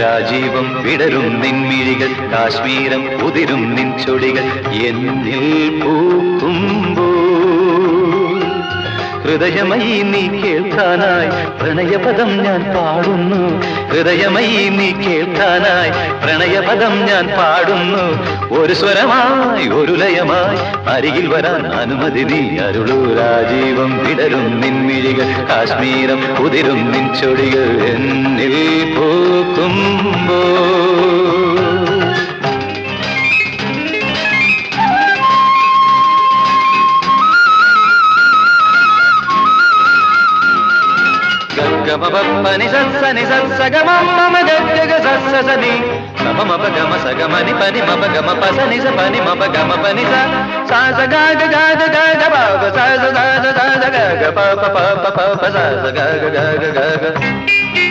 രാജീവം വിടരും നിൻമിഴികൾ കാശ്മീരം ഉതിരും നിൻ ചൊടികൾ എന്നിൽ പൂക്കുമ്പോ ഹൃദയമയി നീ കേൾക്കാനായി പ്രണയപദം ഞാൻ പാടുന്നു. ഹൃദയമയി നീ കേൾക്കാനായി പ്രണയപദം ഞാൻ പാടുന്നു. ഒരു സ്വരമായി ഒരു ലയമായി അരികിൽ വരാൻ അനുമതി നീ അരുളൂ. രാജീവം വിടരും നിൻമിഴികൾ കാശ്മീരം പുതിരും നിൻ ചൊടികൾ എന്നിൽ പൂക്കുമ്പോ గమపని సత్స సగమ మమ గగ సస్స సని గమ మప గమ సగమని పని మప గమ పస ని స పని మప గమ పని స సా స గ గ గ గ గ గ ప ప స స స స స స గ గ ప ప ప ప ప ప స స గ గ గ గ గ